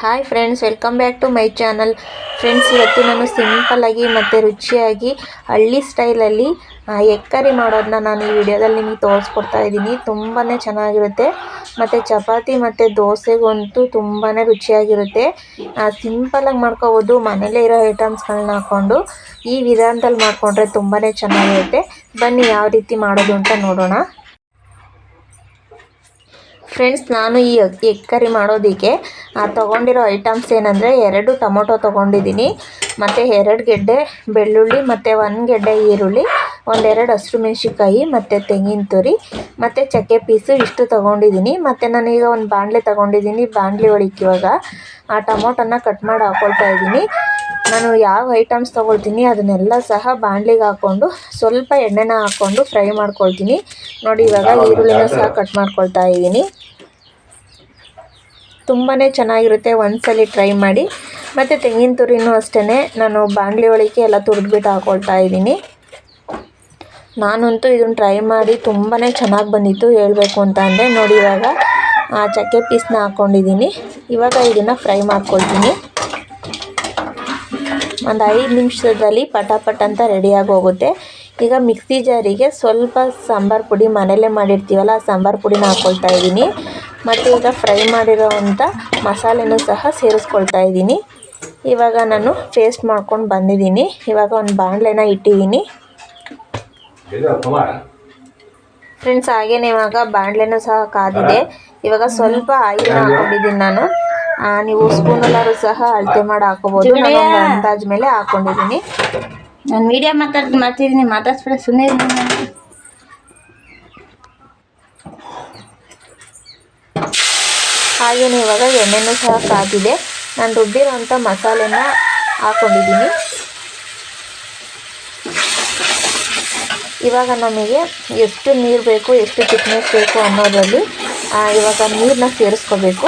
Hi friends welcome back to my channel friends ಇವತ್ತು ನಾನು ಸಿಂಪಲ್ಲಾಗಿ ಮತ್ತು ರುಚಿಯಾಗಿ ಹಳ್ಳಿ ಸ್ಟೈಲಲ್ಲಿ ಎಗ್ ಕರಿ ಮಾಡೋದನ್ನ ನಾನು ಈ ವಿಡಿಯೋದಲ್ಲಿ ನಿಮಗೆ ತೋರಿಸ್ಕೊಡ್ತಾ ಇದ್ದೀನಿ. ತುಂಬಾ ಚೆನ್ನಾಗಿರುತ್ತೆ. ಮತ್ತು ಚಪಾತಿ ಮತ್ತು ದೋಸೆಗಂತೂ ತುಂಬಾ ರುಚಿಯಾಗಿರುತ್ತೆ. ಸಿಂಪಲಾಗಿ ಮಾಡ್ಕೋಬೋದು. ಮನೇಲೇ ಇರೋ ಐಟಮ್ಸ್ಗಳನ್ನ ಹಾಕ್ಕೊಂಡು ಈ ವಿಧಾನದಲ್ಲಿ ಮಾಡಿಕೊಂಡ್ರೆ ತುಂಬಾ ಚೆನ್ನಾಗಿರುತ್ತೆ. ಬನ್ನಿ ಯಾವ ರೀತಿ ಮಾಡೋದು ಅಂತ ನೋಡೋಣ. ಫ್ರೆಂಡ್ಸ್ ನಾನು ಈ ಎಗ್ ಕರಿ ಮಾಡೋದಕ್ಕೆ ತೊಗೊಂಡಿರೋ ಐಟಮ್ಸ್ ಏನಂದರೆ ಎರಡು ಟೊಮೊಟೊ ತೊಗೊಂಡಿದ್ದೀನಿ. ಮತ್ತು ಎರಡು ಗೆಡ್ಡೆ ಬೆಳ್ಳುಳ್ಳಿ ಮತ್ತು ಒಂದು ಗೆಡ್ಡೆ ಈರುಳ್ಳಿ ಒಂದೆರಡು ಹಸಿರು ಮೆಣಸಿಕಾಯಿ ಮತ್ತು ತೆಂಗಿನ ತುರಿ ಮತ್ತು ಚಕ್ಕೆ ಪೀಸು ಇಷ್ಟು ತೊಗೊಂಡಿದ್ದೀನಿ. ಮತ್ತು ನಾನೀಗ ಒಂದು ಬಾಣಲೆ ತೊಗೊಂಡಿದ್ದೀನಿ ಬಾಣಲೆ ಒಳಕ್ಕೆ ಇವಾಗ ಆ ಟೊಮೊಟೊನ ಕಟ್ ಮಾಡಿ ಹಾಕ್ಕೊಳ್ತಾ ಇದ್ದೀನಿ. ನಾನು ಯಾವ ಐಟಮ್ಸ್ ತೊಗೊಳ್ತೀನಿ ಅದನ್ನೆಲ್ಲ ಸಹ ಬಾಣಲಿಗೆ ಹಾಕ್ಕೊಂಡು ಸ್ವಲ್ಪ ಎಣ್ಣೆನ ಹಾಕ್ಕೊಂಡು ಫ್ರೈ ಮಾಡ್ಕೊಳ್ತೀನಿ. ನೋಡಿ ಇವಾಗ ಈರುಳ್ಳಿನ ಸಹ ಕಟ್ ಮಾಡ್ಕೊಳ್ತಾ ಇದ್ದೀನಿ. ತುಂಬಾ ಚೆನ್ನಾಗಿರುತ್ತೆ, ಒಂದ್ಸಲ ಟ್ರೈ ಮಾಡಿ. ಮತ್ತು ತೆಂಗಿನ ತುರಿನೂ ಅಷ್ಟೇ ನಾನು ಬಾಣಲಿ ಒಳಗೆ ಎಲ್ಲ ತುರಿದ್ಬಿಟ್ಟು ಹಾಕ್ಕೊಳ್ತಾ ಇದ್ದೀನಿ. ನಾನಂತೂ ಇದನ್ನು ಟ್ರೈ ಮಾಡಿ ತುಂಬಾ ಚೆನ್ನಾಗಿ ಬಂದಿತ್ತು, ಹೇಳಬೇಕು ಅಂತ ಅಂದರೆ ನೋಡಿ ಇವಾಗ ಆ ಚಕ್ಕೆ ಪೀಸ್ನ ಹಾಕ್ಕೊಂಡಿದ್ದೀನಿ ಇವಾಗ ಇದನ್ನು ಫ್ರೈ ಮಾಡ್ಕೊಳ್ತೀನಿ. ಒಂದು ಐದು ನಿಮಿಷದಲ್ಲಿ ಪಟಾಪಟ್ ಅಂತ ರೆಡಿಯಾಗಿ ಹೋಗುತ್ತೆ. ಈಗ ಮಿಕ್ಸಿ ಜಾರಿಗೆ ಸ್ವಲ್ಪ ಸಾಂಬಾರು ಪುಡಿ, ಮನೆಯಲ್ಲೇ ಮಾಡಿರ್ತೀವಲ್ಲ, ಆ ಸಾಂಬಾರು ಪುಡಿನ ಹಾಕ್ಕೊಳ್ತಾ ಇದ್ದೀನಿ. ಮತ್ತು ಈಗ ಫ್ರೈ ಮಾಡಿರೋವಂಥ ಮಸಾಲೆನೂ ಸಹ ಸೇರಿಸ್ಕೊಳ್ತಾ ಇದ್ದೀನಿ. ಇವಾಗ ನಾನು ಪೇಸ್ಟ್ ಮಾಡ್ಕೊಂಡು ಬಂದಿದ್ದೀನಿ. ಇವಾಗ ಒಂದು ಬಾಣಲೆನ ಇಟ್ಟಿದ್ದೀನಿ. ಫ್ರೆಂಡ್ಸ್ ಹಾಗೇನೆ ಇವಾಗ ಬಾಣಲೆನೂ ಸಹ ಕಾದಿದೆ. ಇವಾಗ ಸ್ವಲ್ಪ ಆಯಿಲ್ ಹಾಕೊಂಡಿದ್ದೀನಿ ನಾನು. ನೀವು ಸ್ಪೂನಲ್ಲಾದ್ರು ಸಹ ಅಳತೆ ಮಾಡಿ ಹಾಕೋಬೋದು ನಾನು ಅಂದಾಜು ಮೇಲೆ ಹಾಕೊಂಡಿದ್ದೀನಿ. ನಾನು ಮೀಡಿಯಾ ಮಾತಾಡ್ತೀನಿ. ಮಾಡ್ತಿದ್ದೀನಿ ಮಾತಾಡ್ಸ್ಬೇಡ ಸುಮ್ಮನೆ ಹಾಗೆಯೇ ಇವಾಗ ಎಣ್ಣೆನೂ ಸಹ ಕಾದಿದೆ. ನಾನು ರುಬ್ಬಿರೋಂಥ ಮಸಾಲೆನ ಹಾಕೊಂಡಿದ್ದೀನಿ. ಇವಾಗ ನಮಗೆ ಎಷ್ಟು ನೀರು ಬೇಕು, ಎಷ್ಟು ಚಿಕ್ನೆಸ್ ಬೇಕು ಅನ್ನೋದರಲ್ಲಿ ಇವಾಗ ನೀರನ್ನ ಸೇರಿಸ್ಕೋಬೇಕು.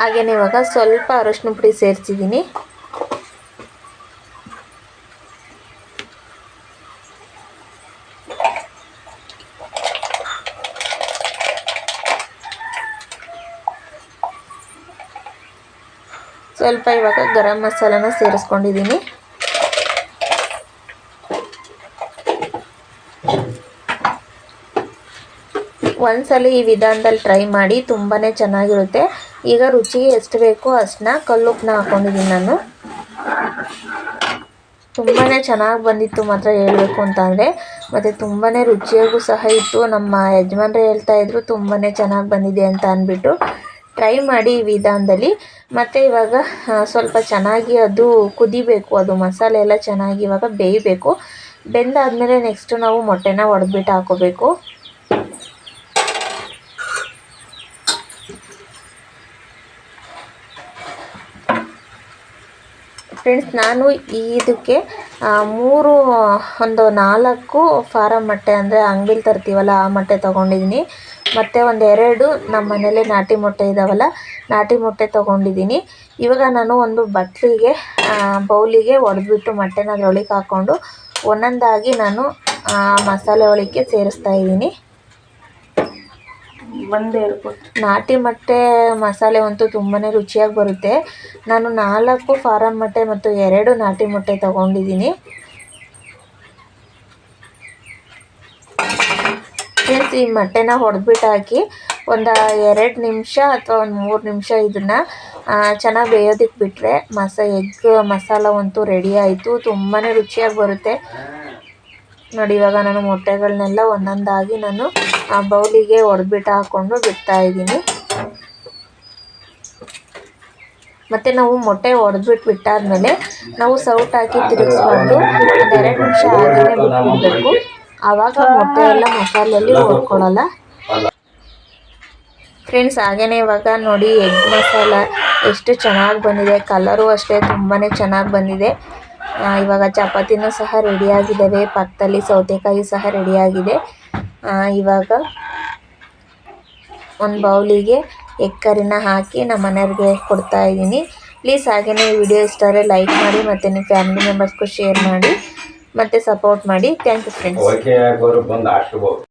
ಹಾಗೆಯೇ ಇವಾಗ ಸ್ವಲ್ಪ ಅರಶಿನ ಪುಡಿ ಸೇರಿಸಿದ್ದೀನಿ. ಸ್ವಲ್ಪ ಇವಾಗ ಗರಂ ಮಸಾಲನ ಸೇರಿಸ್ಕೊಂಡಿದ್ದೀನಿ. ಒಂದ್ಸಲ ಈ ವಿಧಾನದಲ್ಲಿ ಟ್ರೈ ಮಾಡಿ ತುಂಬಾ ಚೆನ್ನಾಗಿರುತ್ತೆ. ಈಗ ರುಚಿಗೆ ಎಷ್ಟು ಬೇಕೋ ಅಷ್ಟನ್ನ ಕಲ್ಲುಪ್ಪನ್ನ ಹಾಕೊಂಡಿದ್ದೀನಿ ನಾನು. ತುಂಬಾ ಚೆನ್ನಾಗಿ ಬಂದಿತ್ತು ಮಾತ್ರ ಹೇಳಬೇಕು ಅಂತಂದರೆ ಮತ್ತು ತುಂಬಾ ರುಚಿಯಾಗೂ ಸಹ ಇತ್ತು. ನಮ್ಮ ಯಜಮಾನ್ರು ಹೇಳ್ತಾಯಿದ್ರು ತುಂಬಾ ಚೆನ್ನಾಗಿ ಬಂದಿದೆ ಅಂತ ಅಂದ್ಬಿಟ್ಟು ಟ್ರೈ ಮಾಡಿ ಈ ವಿಧಾನದಲ್ಲಿ. ಮತ್ತು ಇವಾಗ ಸ್ವಲ್ಪ ಚೆನ್ನಾಗಿ ಅದು ಕುದಿಬೇಕು. ಅದು ಮಸಾಲೆ ಎಲ್ಲ ಚೆನ್ನಾಗಿ ಇವಾಗ ಬೇಯಬೇಕು. ಬೆಂದಾದಮೇಲೆ ನೆಕ್ಸ್ಟು ನಾವು ಮೊಟ್ಟೆನ ಒಡೆದ್ಬಿಟ್ಟು ಹಾಕೋಬೇಕು. ಫ್ರೆಂಡ್ಸ್ ನಾನು ಇದಕ್ಕೆ ಮೂರು, ಒಂದು ನಾಲ್ಕು ಫಾರಮ್ ಮೊಟ್ಟೆ ಅಂದರೆ ಅಂಗಡಿಲಿ ತರ್ತೀವಲ್ಲ, ಆ ಮೊಟ್ಟೆ ತೊಗೊಂಡಿದ್ದೀನಿ ಮತ್ತು ಒಂದೆರಡು ನಮ್ಮ ಮನೇಲಿ ನಾಟಿ ಮೊಟ್ಟೆ ಇದ್ದಾವಲ್ಲ ನಾಟಿ ಮೊಟ್ಟೆ ತೊಗೊಂಡಿದ್ದೀನಿ ಇವಾಗ ನಾನು ಒಂದು ಬಟ್ಲಿಗೆ ಬೌಲಿಗೆ ಒಡೆದ್ಬಿಟ್ಟು ಮೊಟ್ಟೆನ ಅದ್ರೊಳಗೆ ಹಾಕ್ಕೊಂಡು ಒಂದೊಂದಾಗಿ ನಾನು ಮಸಾಲೆ ಒಳಗೆ ಸೇರಿಸ್ತಾ ಇದ್ದೀನಿ ಒಂದೇ ನಾಟಿ ಮೊಟ್ಟೆ ಮಸಾಲೆ ಅಂತೂ ತುಂಬಾ ರುಚಿಯಾಗಿ ಬರುತ್ತೆ. ನಾನು ನಾಲ್ಕು ಫಾರಮ್ ಮೊಟ್ಟೆ ಮತ್ತು ಎರಡು ನಾಟಿ ಮೊಟ್ಟೆ ತಗೊಂಡಿದ್ದೀನಿ. ಫ್ರೆಂಡ್ಸ್ ಈ ಮೊಟ್ಟೆನ ಹೊಡೆದ್ಬಿಟ್ಟು ಹಾಕಿ ಒಂದು ಎರಡು ನಿಮಿಷ ಅಥವಾ ಒಂದು ಮೂರು ನಿಮಿಷ ಇದನ್ನು ಚೆನ್ನಾಗಿ ಬೇಯೋದಕ್ಕೆ ಬಿಟ್ಟರೆ ಮಸ, ಎಗ್, ಮಸಾಲ ಅಂತೂ ರೆಡಿ ಆಯಿತು. ತುಂಬಾ ರುಚಿಯಾಗಿ ಬರುತ್ತೆ. ನೋಡಿ, ಇವಾಗ ನಾನು ಮೊಟ್ಟೆಗಳನ್ನೆಲ್ಲ ಒಂದೊಂದಾಗಿ ನಾನು ಆ ಬೌಲಿಗೆ ಒಡ್ಬಿಟ್ಟು ಹಾಕ್ಕೊಂಡು ಬಿಡ್ತಾ ಇದ್ದೀನಿ. ಮತ್ತು ನಾವು ಮೊಟ್ಟೆ ಒಡೆದ್ಬಿಟ್ಟು ಬಿಟ್ಟಾದ್ಮೇಲೆ ನಾವು ಸೌಟ್ ಹಾಕಿ ತಿರುಗಿಸ್ಕೊಂಡು ಒಂದು ಎರಡು ನಿಮಿಷ ಆಗಲೇ ಬಿಟ್ಕೊಬೇಕು ಆವಾಗ ಮೊಟ್ಟೆ ಎಲ್ಲ ಮಸಾಲೆಯಲ್ಲಿ ಹೊಡ್ಕೊಳ್ಳಲ್ಲ ಫ್ರೆಂಡ್ಸ್ ಹಾಗೇನೆ ಇವಾಗ ನೋಡಿ ಎಗ್ ಮಸಾಲ ಎಷ್ಟು ಚೆನ್ನಾಗಿ ಬಂದಿದೆ. ಕಲರು ಅಷ್ಟೇ ತುಂಬಾ ಚೆನ್ನಾಗಿ ಬಂದಿದೆ. ಇವಾಗ ಚಪಾತಿನೂ ಸಹ ರೆಡಿಯಾಗಿದ್ದಾವೆ ಪಕ್ಕದಲ್ಲಿ ಸೌತೆಕಾಯಿ ಸಹ ರೆಡಿಯಾಗಿದೆ ಇವಾಗ ಒಂದು ಬೌಲಿಗೆ ಎಗ್ ಕರಿನ ಹಾಕಿ ನಮ್ಮ ಮನೆಯವ್ರಿಗೆ ಕೊಡ್ತಾ ಇದ್ದೀನಿ. ಪ್ಲೀಸ್ ಹಾಗೆಯೇ ಈ ವಿಡಿಯೋ ಇಷ್ಟ ಆದರೆ ಲೈಕ್ ಮಾಡಿ ಮತ್ತು ನಿಮ್ಮ ಫ್ಯಾಮಿಲಿ ಮೆಂಬರ್ಸ್ಗೂ ಶೇರ್ ಮಾಡಿ ಮತ್ತು ಸಪೋರ್ಟ್ ಮಾಡಿ. Thank you friends